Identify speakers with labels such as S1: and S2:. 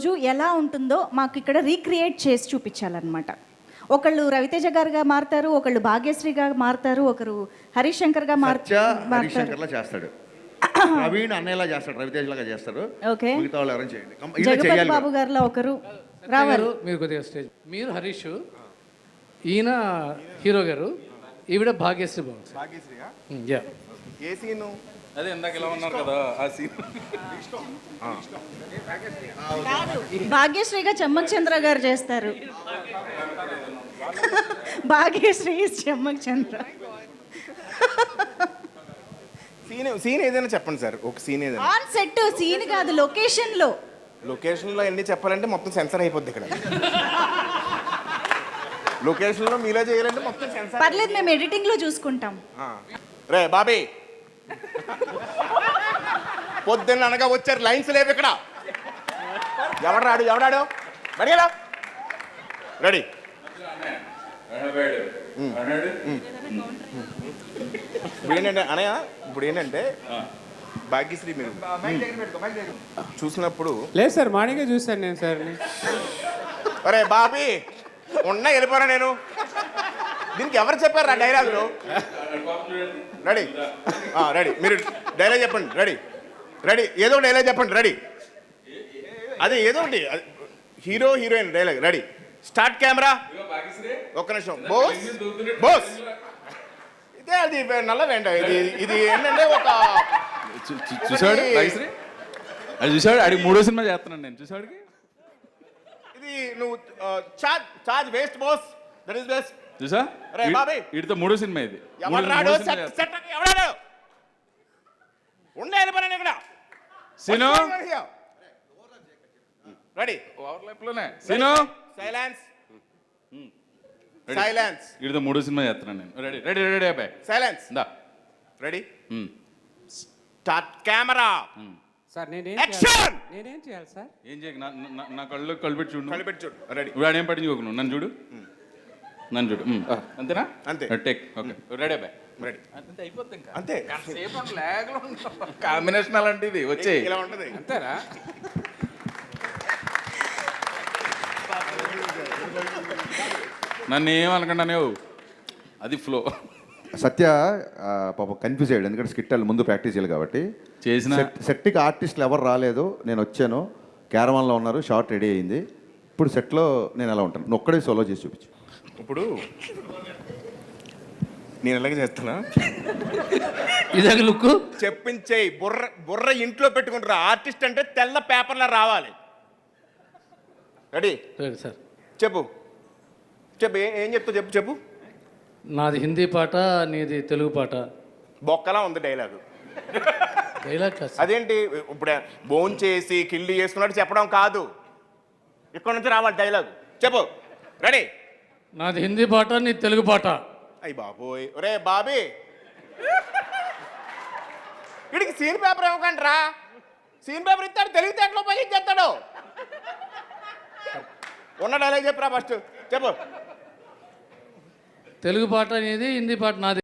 S1: రోజు ఎలా ఉంటుందో మాకు ఇక్కడ రీక్రియేట్ చేసి చూపించాలన్నమాట. ఒకళ్ళు రవితేజ గారుగా మారుతారు ఒకళ్ళు భాగ్యశ్రీగా మారుతారు ఒకరు హరీష్ శంకర్గా మార్
S2: సత్య హరీష్
S1: మారుతారు
S2: చేస్తాడు. ప్రవీణ్ అన్నయ్యలా చేస్తాడు రవితేజ్ లాగా చేస్తారు
S1: ఓకే.
S2: మిగతా వాళ్ళు ఎవరైనా చేయండి.
S1: జగపతి
S2: చేయాలి
S1: బాబు గారిలో ఒకరు రావాలి.
S3: గారు, మీరు కొద్దిగా స్టేజ్ మీరు హరీష్ ఈయన హీరో గారు ఈవిడ భాగ్యశ్రీ బాగుంది
S4: భాగ్యశ్రీగా
S3: యా.
S4: ఏ సీను?
S5: అదే ఇందాక ఇలా ఉన్నారు కదా ఆ సీన్.
S1: భాగ్యశ్రీగా చెమ్మక్ చంద్ర గారు చేస్తారు. భాగ్యశ్రీ చెమ్మక్ చంద్ర
S4: సీన్ సీన్ ఏదైనా చెప్పండి సార్ ఒక సీన్ ఏదైనా.
S1: ఆన్ సెట్ సీన్ కాదు లొకేషన్లో.
S4: లొకేషన్లో ఎన్ని చెప్పాలంటే మొత్తం సెన్సర్ అయిపోద్ది ఇక్కడ. లొకేషన్లో మీలో చేయాలంటే మొత్తం సెన్సర్
S1: పర్లేదు మేము ఎడిటింగ్లో చూసుకుంటాం
S4: రే బాబీ. పొద్దున్న అనగా వచ్చారు లైన్స్ లేవు ఇక్కడ. ఎవడాడు ఎవడాడు రెడీలా రెడీ? ఇప్పుడు ఏంటంటే అనయ్య ఇప్పుడు ఏంటంటే భాగ్యశ్రీ మీరు. చూసినప్పుడు
S6: లేదు సార్ మార్నింగే చూశాను నేను సార్.
S4: అరే బాబీ. ఉన్నా వెళ్ళిపోరా నేను. దీనికి ఎవరు చెప్పారు ఆ డైలాగులు రెడీ రెడీ మీరు డైలాగ్ చెప్పండి. రెడీ రెడీ ఏదో ఒక డైలాగ్ చెప్పండి. రెడీ అదే ఏదో ఒకటి. Hero heroine dialogue ready start camera ఒక్క నిమిషం. బోస్ బోస్ ఇదే అది నల్ల వెంట. ఇది ఇది ఏంటంటే ఒక
S5: చూసాడు అది చూసాడు ఆడికి మూడో సినిమా చేస్తున్నాను నేను. చూసాడికి
S4: ఇది నువ్వు charge charge waste boss. That is best
S5: చూసా?
S4: రే బాబాయ్.
S5: మూడో సినిమా ఇది.
S4: ఎవరు
S5: మూడో-
S4: రాడు? సెట్. సెట్ ఎవడాడు ఉండే వెళ్ళిపోయాను ఇక్కడ.
S5: సీను?
S4: రెడీ
S5: ఓవర్లాప్లోనే సీను?
S4: సైలెన్స్. సైలెన్స్
S5: వీడితో మూడో సినిమా చేస్తున్నాను నేను. రెడీ రెడీ రెడీ అబ్బాయి.
S4: సైలెన్స్
S5: దా.
S4: రెడీ. స్టార్ట్ కెమెరా
S6: సార్ నేనేం నేనేం చేయాలి సార్?
S5: ఏం చేయకు నా- నా- నా కళ్ళు చూడు
S4: కలిపెట్టి చూడు. రెడీ
S5: ఇప్పుడు ఆడేం పట్టించుకోకు నువ్వు? నన్ను చూడు. నన్ను చూడు. అంతేనా?
S4: అంతే.
S5: టేక్. ఓకే. రెడీ అబ్బాయి
S4: రెడీ
S5: అంతే ఇంకా.
S4: అంతే.
S5: కాంబినేషన్ అలాంటిది వచ్చే
S4: ఇలా ఉంటది.
S6: అంతేరా
S5: నన్ను ఏమనకుండా అది ఫ్లో
S2: సత్య పాపం కన్ఫ్యూజ్ అయ్యాడు. ఎందుకంటే స్కిట్ వాళ్ళు ముందు ప్రాక్టీస్ చేయాలి కాబట్టి.
S5: చేసిన
S2: సెట్ సెట్కి ఆర్టిస్టులు ఎవరు రాలేదు. నేను వచ్చాను. క్యారవాన్లో ఉన్నారు. షార్ట్ రెడీ అయింది. ఇప్పుడు సెట్లో నేను ఎలా ఉంటాను? నువ్వు ఒక్కడే సోలో చేసి చూపించు.
S4: ఇప్పుడు నేను ఎలాగ చేస్తున్నా
S3: ఇదే లుక్?
S4: చెప్పించేయి బుర్ర బుర్ర ఇంట్లో పెట్టుకుంటారు ఆర్టిస్ట్ అంటే తెల్ల పేపర్లో రావాలి. రెడీ
S3: సార్
S4: చెప్పు. చెప్పు ఏ- ఏం చెప్తావు చెప్పు చెప్పు.
S3: నాది హిందీ పాట నీది తెలుగు పాట.
S4: బొక్కలా ఉంది డైలాగు.
S3: డైలాగ్ కాదు సార్.
S4: అదేంటి? ఇప్పుడు బోన్ చేసి కిల్లి చేసుకున్నట్టు చెప్పడం కాదు. ఇక్కడ నుంచి రావాలి డైలాగ్. చెప్పు. రెడీ?
S3: నాది హిందీ పాట నీది తెలుగు పాట.
S4: అయ్యి బాబోయ్. ఒరే బాబీ. వీడికి సీన్ పేపర్ ఇవ్వకండి రా. సీన్ పేపర్ ఇస్తాడు తెలివితేటలో ఉపయోగించేస్తాడు ఉన్న డైలాగ్ చెప్పురా ఫస్ట్? చెప్పు.
S3: తెలుగు పాట అనేది హిందీ పాట నాది